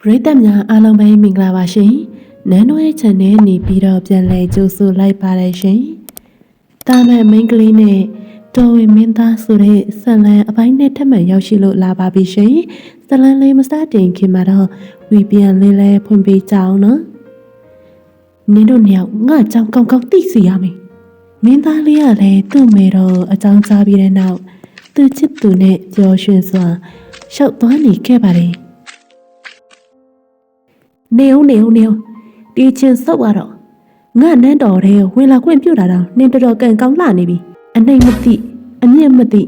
ပရိသတ်များအားလုံးပဲမင်္ဂလာပါရှင်။နန်းတော်ရဲ့ channel နေပြီးတော့ပြန်လည်ကြိုဆိုလိုက်ပါတယ်ရှင်။တာမန်မိန်းကလေးနဲ့တော်ဝင်မင်းသားဆိုတဲ့ဇတ်လန်အပိုင်းနဲ့ထပ်မံရောက်ရှိလို့လာပါပြီရှင်။ဇတ်လန်လေးမစတင်ခင်မှာတော့ဝီပြန်လေးလေးဖွင့်ပေးကြအောင်နော်။နင်တို့နှစ်ယောက်ငါကြောင်ကောင်းကောင်းသိစီရမယ်။မင်းသားလေးကလည်းသူ့မေတော်အကြောင်းကြားပြီးတဲ့နောက်သူချစ်သူနဲ့ပျော်ရွှင်စွာရှောက်သွားနေခဲ့ပါတယ်။ နေဦးနေဦးနေဦးဒီချင်းစောက်ရတော့ငါနန်းတော်တဲ့ဝင်လာခွင့်ပြုတာတော့နင်တော်တော်ကန်ကောင်းလှနေပြီအနိုင်မသိအမြင့်မသိ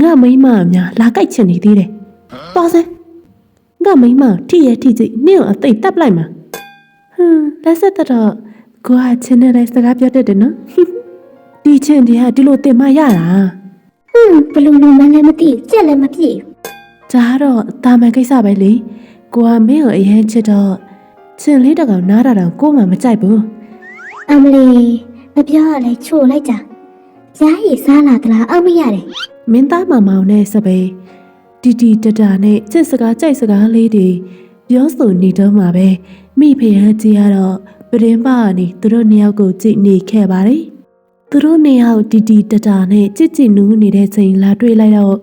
ငါမိမအများလာကြိုက်ချင်နေသေးတယ်တော်စဲငါမိမထိရထိကြည့်နင့်ကိုအသိတပ်ပလိုက်မှာဟွန်းလက်ဆက်တော့ကိုကချင်းနဲ့စကားပြောတတ်တယ်နော်ဒီချင်းတည်းကဒီလိုတင်မရတာဟွန်းဘလူလူမလည်းမသိကြက်လည်းမပြေဒါကတော့တာမန်ကိစ္စပဲလေကိုကမင်းကိုအရင်ချစ်တော့ ချင်းလေးတကောင်နားတာတော့ကိုမှမကြိုက်ဘူးအမလီမပြောရလဲချို့လိုက်ကြကြားရည်စားလာသလားအမရတယ်မင်းသားမောင်မောင်နဲ့စပယ်တီတီတတာနဲ့ချစ်စကားကြိုက်စကားလေးတွေပြောဆိုနေတော့မှာပဲမိဖရကြီးကတော့ပရင်းပါကနေသူတို့နှစ်ယောက်ကိုကြည့်နေခဲ့ပါတယ်သူတို့နှစ်ယောက်တီတီတတာနဲ့ကြစ်ကြစ်နူးနေတဲ့ချိန်လာတွေ့လိုက်တော့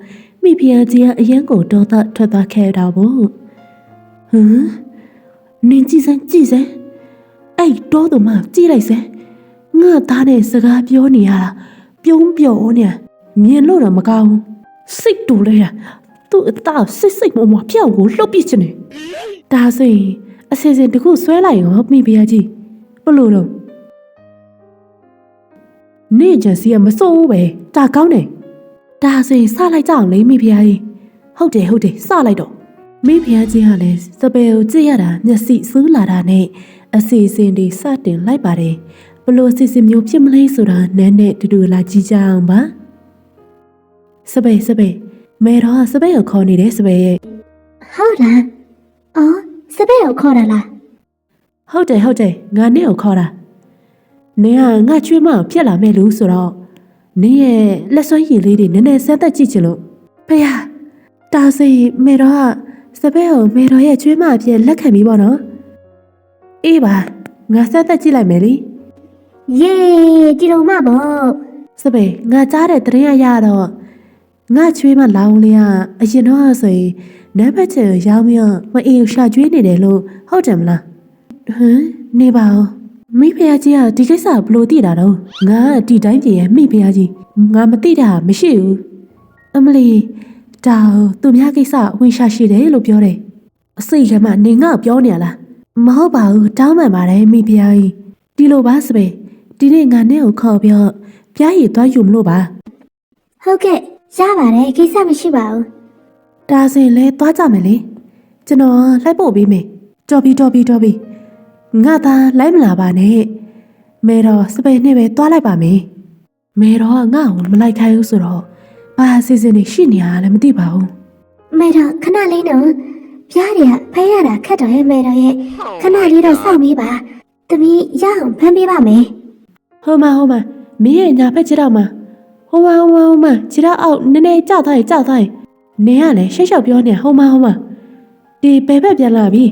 မိဖရကြီးကအရန်ကိုဒေါသထွက်သွားခဲ့တာပေါ့ဟမ် နင်ကြည့်စမ်းကြည့်စမ်းအဲ့တော့တော့မှကြည့်လိုက်စမ်းငါသားနဲ့စကားပြောနေရတာပြုံးပြော်နေမြင်လို့တော့မကောင်းဘူးစိတ်တူလဲရသူ့အသားစိတ်စိတ်မမပြောင်းကိုလှုပ်ပြစ်ချင်တယ်ဒါဆိုရင်အစီအစဉ်တစ်ခုဆွဲလိုက်ရောမိဖုရားကြီးဘလို့တော့နေချင်စီကမစိုးဘူးပဲဒါကောင်းတယ်ဒါဆိုရင်စလိုက်ကြအောင်လေမိဖုရားကြီးဟုတ်တယ်ဟုတ်တယ်စလိုက်တော့ မိဖုရားကြီးကလည်းစပယ်ကိုကြည့်ရတာမျက်စိစူးလာတာနဲ့အစီအစဉ်တွေစတင်လိုက်ပါတယ်ဘလို့အစီအစဉ်မျိုးဖြစ်မလဲဆိုတာနန်းနဲ့တူတူလာကြည့်ကြအောင်ပါစပယ်စပယ်မဲတော့စပယ်ကိုခေါ်နေတယ်စပယ်ရဲ့ဟုတ်လားအော်စပယ်ကိုခေါ်တာလားဟုတ်တယ်ဟုတ်တယ်ငါနဲ့ကိုခေါ်တာနင်ကငါချွေးမအောင်ဖြစ်လာမဲ့လူဆိုတော့နင်ရဲ့လက်စွမ်းရည်လေးတွေနည်းနည်းဆက်သက်ကြည့်ချင်လို့ဖေဟာတာစီမေတော့က စပယ်ကိုမေတော်ရဲ့ချွေးမအဖြစ်လက်ခံပြီးပေါ့နော်အေးပါငါဆက်သက်ကြည့်လိုက်မယ်လीယေးဒီလိုမှပေါ့စပယ်ငါကြားတဲ့တရင်အရတော့ငါချွေးမလောင်းလေးကအရင်တော့ဆိုရင်နံပါတ်ချင်ရောင်းပြီးတော့မအေးကိုရှာကျွေးနေတယ်လို့ဟုတ်တယ်မလားဟမ်နေပါဦးမိဖုရားကြီးကဒီကိစ္စဘလို့သိတာတော့ငါကဒီတိုင်းပြည်ရဲ့မိဖုရားကြီးငါမသိတာမရှိဘူးအမလီ ဒါသူများကိစ္စဝင်ရှာရှိတယ်လို့ပြောတယ်အစိတ်ကမှနေငါ့ကိုပြောနေရလားမဟုတ်ပါဘူးတောင်းပန်ပါတယ်မိဖုရားကြီးဒီလိုပါစပယ်ဒီနေ့ငါနဲ့ကိုခေါ်ပြီးတော့ပြားရည်သွားယူမလို့ပါဟုတ်ကဲ့ရပါတယ်ကိစ္စမရှိပါဘူးဒါဆိုရင်လဲသွားကြမယ်လေကျွန်တော်လိုက်ပို့ပေးမယ်တော်ပြီတော်ပြီတော်ပြီငါသာလိုက်မလာပါနဲ့မဲတော့စပယ်နဲ့ပဲသွားလိုက်ပါမယ်မဲတော့ငါ့ကိုမလိုက်ခိုင်းဘူးဆိုတော့ ဘာအစီအစဉ်တွေရှိနေရလဲမသိပါဘူးမေတော့ခဏလေးနော်ပြားတွေကဖဲရတာခက်တော့ရဲ့မေတော့ရဲ့ခဏလေးတော့စောင့်ပေးပါတမီးရအောင်ဖမ်းပေးပါမယ်ဟိုမဟိုမမင်းရဲ့ညာဖက်ခြေတော့မှာဟိုမဟိုမဟိုမခြေတော့အောက်နည်းနည်းကြောက်သွားရင်ကြောက်သွားရင်နင်ကလည်းရှက်ရှောက်ပြောနေဟိုမဟိုမဒီဘယ်ဘက်ပြန်လာပြီ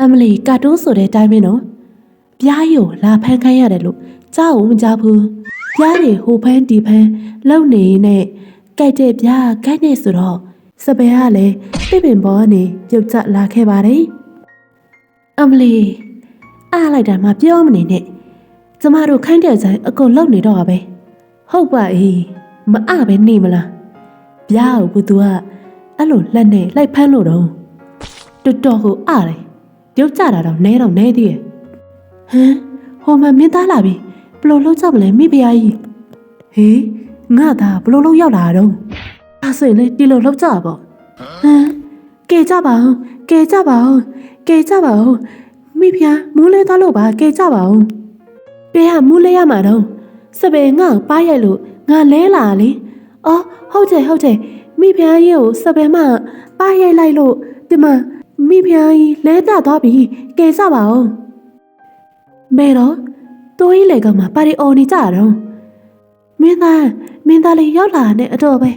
အမလီကာတွန်းဆိုတဲ့အတိုင်းပဲနော်ပြားရီကိုလာဖမ်းခိုင်းရတယ်လို့ကြားဦးမကြားဘူးပြားရီဟိုဖမ်းဒီဖမ်း လုံနေနဲ့ကြိုက်တဲ့ပြားခိုင်းနေဆိုတော့စပယ်ကလည်းပြပင်ပေါ်ကနေပြုတ်ကျလာခဲ့ပါတယ်အမလီအားလိုက်တာမှပြောမနေနဲ့ကျမတို့ခိုင်းတဲ့အချိန်အကုန်လုံနေတော့ပါပဲဟုတ်ပါအေးမအပဲနေမလားပြားကိုဘသူကအဲ့လိုလက်နဲ့လိုက်ဖမ်းလို့တော့တော်တော်ကိုအားတယ်ပြုတ်ကျတာတော့နဲတော့နဲသေးရဲ့ဟမ်ဟိုမှာမင်းသားလာပြီဘလို့လုံးကြမလဲမိဖုရားကြီးဟေး ငါသာဘလို့လုံးရောက်လာတော့အဲဆိုရင်လေဒီလိုလုံးကြပါပေါ့ဟမ်ကဲကြပါဦးကဲကြပါဦးကဲကြပါဦးမိဖုရားမူးလဲသွားလို့ပါကဲကြပါဦးဘယ်ဟာမူးလဲရမှာတော့စပယ်ငါ့ကိုပါရိုက်လို့ငါလဲလာလေအော်ဟုတ်တယ်ဟုတ်တယ်မိဖုရားကြီးကိုစပယ်မပါရိုက်လိုက်လို့ဒီမှာမိဖုရားကြီးလဲတသွားပြီကဲကြပါဦးမဲတော့တိုးကြီးလေကမှပါရီအော်နေကြတော့ မင်းသားမင်းသားလေးရောက်လာတဲ့အတော့ပဲ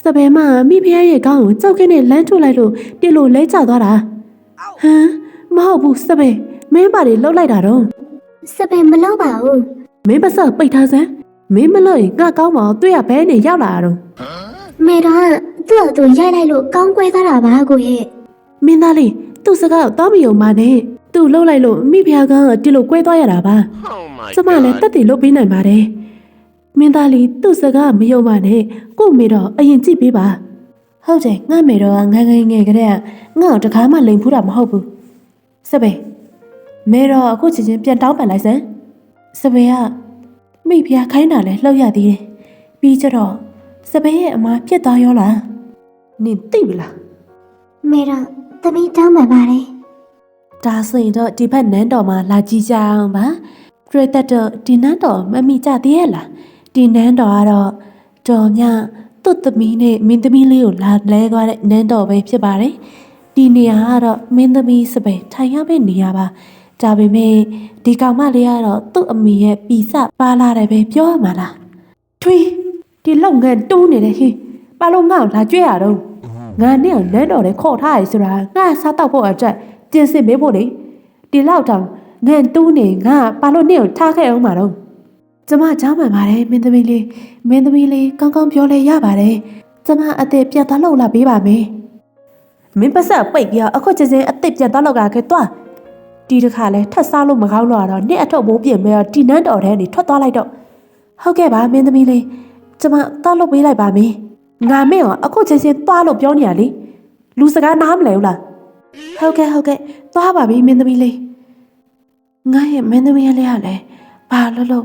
စပယ်မမိဖုရားရဲ့ကောင်းကိုကြောက်ခင်းနဲ့လမ်းထုတ်လိုက်လို့တိလို့လဲကျသွားတာဟမ်မဟုတ်ဘူးစပယ်မင်းပါလေလှုပ်လိုက်တာတော့စပယ်မလို့ပါဘူးမင်းပစပိတ်ထားစမ်းမင်းမလို့ရင်ငါကောင်းမအောင်တွေ့ရဘဲနေရောက်လာတာတော့မေတော့သူ့အတူရိုက်လိုက်လို့ကောင်းကွဲသွားတာပါကိုရဲ့မင်းသားလေးသူ့စကားကိုတောင်းမယုံပါနဲ့သူ့လှုပ်လိုက်လို့မိဖုရားကဒီလိုကွဲသွားရတာပါ Oh my ကျမလည်းတက်တည်လုပ်ပေးနိုင်ပါတယ် မင်းသားလေးသူ့စကားမယုံပါနဲ့ကို့မေတော့အရင်ကြည့်ပေးပါဟုတ်တယ်ငါမေတော့ငန်းငယ်ငယ်ကလေးကငါ့ကိုတကားမှလိန်ဖူးတာမဟုတ်ဘူးစပယ်မေတော့အခုချင်းချင်းပြန်တောင်းပန်လိုက်စမ်းစပယ်ကမိဖုရားခိုင်းတာလဲလှုပ်ရသေးတယ်ပြီးကြတော့စပယ်ရဲ့အမားဖြစ်သွားရောလားနင်သိပြီလားမေတော့သမီးတောင်းပန်ပါတယ်ဒါဆိုရင်တော့ဒီဘက်နန်းတော်မှာလာကြည့်ကြအောင်ပါပရိသတ်တော့ဒီနန်းတော်မမိကြသေးရဲ့လား ဒီနန်းတော်ကတော့တော်မြသူ့သမီးနဲ့မင်းသမီးလေးကိုလာလဲသွားတဲ့နန်းတော်ပဲဖြစ်ပါတယ်ဒီနေရာကတော့မင်းသမီးစပယ်ထိုင်ရမယ့်နေရာပါဒါပေမဲ့ဒီကောင်မလေးကတော့သူ့အမေရဲ့ပီစပါလာတယ်ပဲပြောရမှာလားထွေးဒီလောက်ငန်တူးနေတယ်ဟင်းဘာလို့ငါ့ကိုလာကြွရတော့ငါနဲ့နန်းတော်တွေခေါ်ထားရဆိုတာငါစားတော့ဖို့အတွက်ပြင်ဆင်ပေးဖို့လေဒီလောက်တောင်ငန်တူးနေငါဘာလို့နေကိုထားခဲ့အောင်မှာတော့ ကျမချားမှန်ပါတယ်မင်းသမီးလေးမင်းသမီးလေးကောင်းကောင်းပြောလဲရပါတယ်ကျမအသက်ပြတ်သွားလို့လာပေးပါမယ်မင်းပတ်ဆက်ပိတ်ပြီးတော့အခုချင်းချင်းအသက်ပြတ်သွားလို့ကခဲသွားဒီတစ်ခါလဲထပ်စားလို့မကောင်းတော့တော့နေ့အထုပ်ဘိုးပြင်ပြီးတော့ဒီနန်းတော်ထဲနေထွက်သွားလိုက်တော့ဟုတ်ကဲ့ပါမင်းသမီးလေးကျမသွားလို့ပေးလိုက်ပါမယ်ငါမင်းရောအခုချင်းချင်းသွားလို့ပြောနေရလေလူစကားနားမလဲဘူးလားဟုတ်ကဲ့ဟုတ်ကဲ့သွားပါပြီမင်းသမီးလေးငါရဲ့မင်းသမီးလေးကလည်းဘာလို့လို့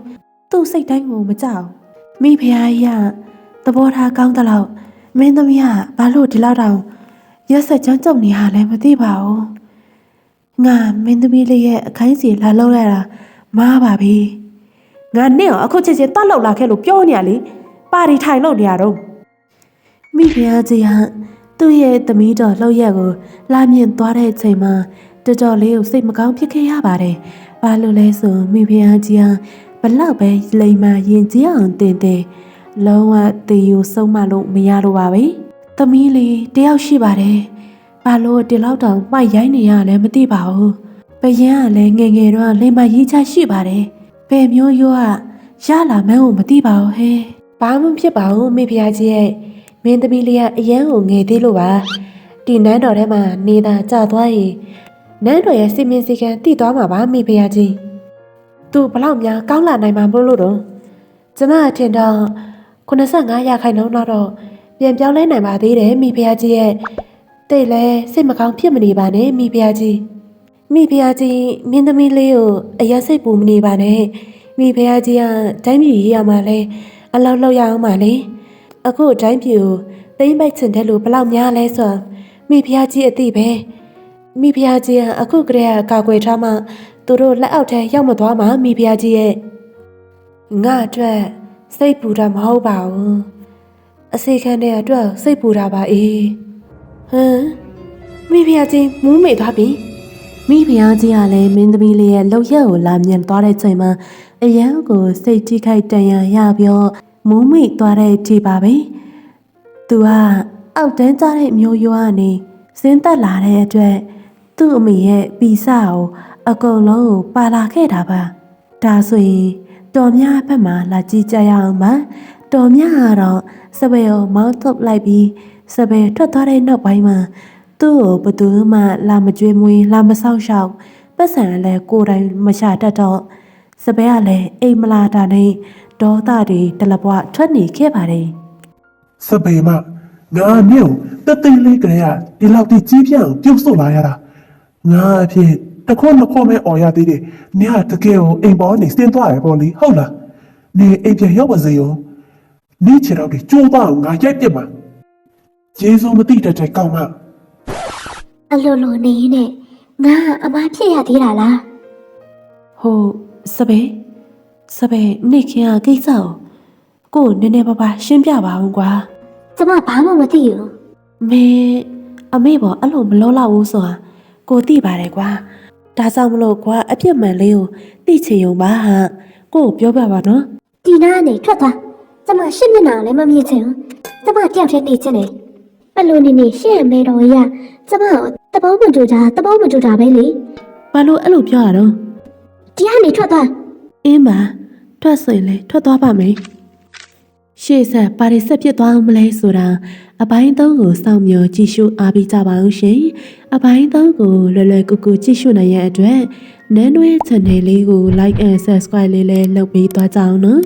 သူ့စိတ်တိုင်းကိုမကြောက်မိဖုရားကြီးကသဘောထားကောင်းသလောက်မင်းသမီးကဘာလို့ဒီလောက်တောင်ရက်ဆက်ကြမ်းကြုတ်နေရလဲမသိပါဘူးငါမင်းသမီးလေးရဲ့အခိုင်းစီလာလောက်ရတာမားပါပြီငါနဲ့ရောအခုချက်ချင်းတက်လောက်လာခဲ့လို့ပြောနေရလေပါရီထိုင်လို့နေရတော့မိဖုရားကြီးဟာသူ့ရဲ့သမီးတော်လှုပ်ရက်ကိုလာမြင်သွားတဲ့အချိန်မှာတော်တော်လေးကိုစိတ်မကောင်းဖြစ်ခဲ့ရပါတယ်။ဘာလို့လဲဆိုမိဖုရားကြီးဟာ ဘလောက်ပဲလိမ်မာရင်ကြီးအောင်တင်တင်လုံးဝတည်ယူဆုံးမလို့မရလို့ပါပဲ။သမီးလေးတယောက်ရှိပါတယ်။ဘာလို့ဒီလောက်တောင်မှိုက်ရိုင်းနေရလဲမသိပါဘူး။ပယံကလည်းငယ်ငယ်တော့လိမ်မာရေးချရှိပါတယ်။ဘယ်မျိုးရောကရလာမှန်းကိုမသိပါဘူးဟဲ့။ဘာမှမဖြစ်ပါဘူးမိဖုရားကြီးရဲ့မင်းသမီးလေးကအရန်ကိုငယ်သေးလို့ပါဒီနန်းတော်ထဲမှာနေတာကြာသွားရင်နန်းတော်ရဲ့စီမင်းစည်းကမ်းတည်သွားမှာပါမိဖုရားကြီး သူဘလောက်များကောင်းလာနိုင်မှာမလို့တော့ကျမအထင်တော့85ရာခိုင်နှုန်းတော့ပြန်ပြောင်းလဲနိုင်ပါသေးတယ်မိဖုရားကြီးရဲ့တိတ်လဲစိတ်မကောင်းဖြစ်မနေပါနဲ့မိဖုရားကြီးမိဖုရားကြီးမင်းသမီးလေးကိုအရက်စိတ်ပူမနေပါနဲ့မိဖုရားကြီးကတိုင်းပြည်ရေးရမှာလဲအလောက်လောက်ရအောင်ပါလေအခုအတိုင်းပြူတိမ့်ပိုက်ချင်တယ်လို့ဘလောက်များလဲဆိုတော့မိဖုရားကြီးအသိပဲမိဖုရားကြီးကအခုကတည်းကကာကွယ်ထားမှ သူတို့လက်အောက်ထဲရောက်မသွားမှမိဖုရားကြီးရဲ့ငါအတွက်စိတ်ပူတာမဟုတ်ပါဘူးအစီခံတဲ့အတွက်စိတ်ပူတာပါအေးဟမ်မိဖုရားကြီးမူးမေ့သွားပြီမိဖုရားကြီးကလည်းမင်းသမီးလေးရဲ့လောက်ရက်ကိုလာမြင်သွားတဲ့ချိန်မှာအရန်ကိုစိတ်ထိခိုက်တန်ရာရပြီးတော့မူးမေ့သွားတဲ့ကြည်ပါပဲသူကအောက်တန်းကြတဲ့မျိုးရွာကနေစင်းတက်လာတဲ့အတွက်သူ့အမေရဲ့ပီစာကို အကုန်လုံးကိုပါလာခဲ့တာပါဒါဆိုရင်တော်မြဘက်မှာလာကြည့်ကြရအောင်ပါတော်မြကတော့စပယ်ကိုမောင်းထုတ်လိုက်ပြီးစပယ်ထွက်သွားတဲ့နောက်ပိုင်းမှာသူ့ကိုဘယ်သူမှလာမကြွေးမွေးလာမဆောက်ရှောက်ပတ်စံလည်းကိုယ်တိုင်မရှာတတ်တော့စပယ်ကလည်းအိမ်မလာတာနဲ့ဒေါသတွေတလပွားထွက်နေခဲ့ပါတယ်စပေမငါမြို့တသိန်းလေးကလေးကဒီလောက်တိကြီးပြန့်ပြုတ်ဆုတ်လာရတာငါအဖြစ် တခွန်းမခွန်းမဲអော်ရသေးတယ်။နေကတကယ်ကိုအိမ်ပေါ်နေစင်းသွားရပေါ့လေဟုတ်လား။နေအိမ်ပြန်ရောက်ပါစေရော။နေချင်တော့ဒီကျိုးပါအောင်ငါရိုက်ပြစ်မှာ။ယေရှုမသိတဲ့တိုင်ကောင်းမအလိုလိုနေနဲ့ငါအမားဖြစ်ရသေးတာလားဟိုစပယ်စပယ်နေခင်ကကိစ္စကိုကိုယ်နည်းနည်းပါးပါရှင်းပြပါဦးကွာကျမဘာမှမသိဘူးမေအမေပေါ်အဲ့လိုမလောလောက်ဘူးဆိုတာကိုသိပါတယ်ကွာ ဒါကြောင့်မလို့ကွာအပြစ်မှန်လေးကိုသိချင်ုံပါဟာကိုကိုပြောပြပါနော်ဒီနားကနေထွက်သွားကျမရှင်းမျက်နှာကိုလည်းမမြင်ချင်ဘူးကျမတယောက်တည်းနေချင်တယ်ဘယ်လိုနေနေရှင့်ရဲ့မေတော်ကြီးကကျမကိုတဘောမတူတာတဘောမတူတာပဲလေဘာလို့အဲ့လိုပြောရတော့တရားနေထွက်သွားအင်းပါထွက်ဆိုရင်လေထွက်သွားပါမယ်ရှေ့ဆက်ပါရီဆက်ဖြစ်သွားအောင်မလဲဆိုတာအပိုင်းသုံးကိုစောင့်မျှော်ကြည့်ရှုအားပေးကြပါအောင်ရှင် အပိုင်းသုံးကိုလွယ်လွယ်ကူကူကြည့်ရှုနိုင်ရတဲ့အတွက်နန်းနွဲ channel လေးကို like and subscribe လေးလည်းလုပ်ပေးသွားကြအောင်နော်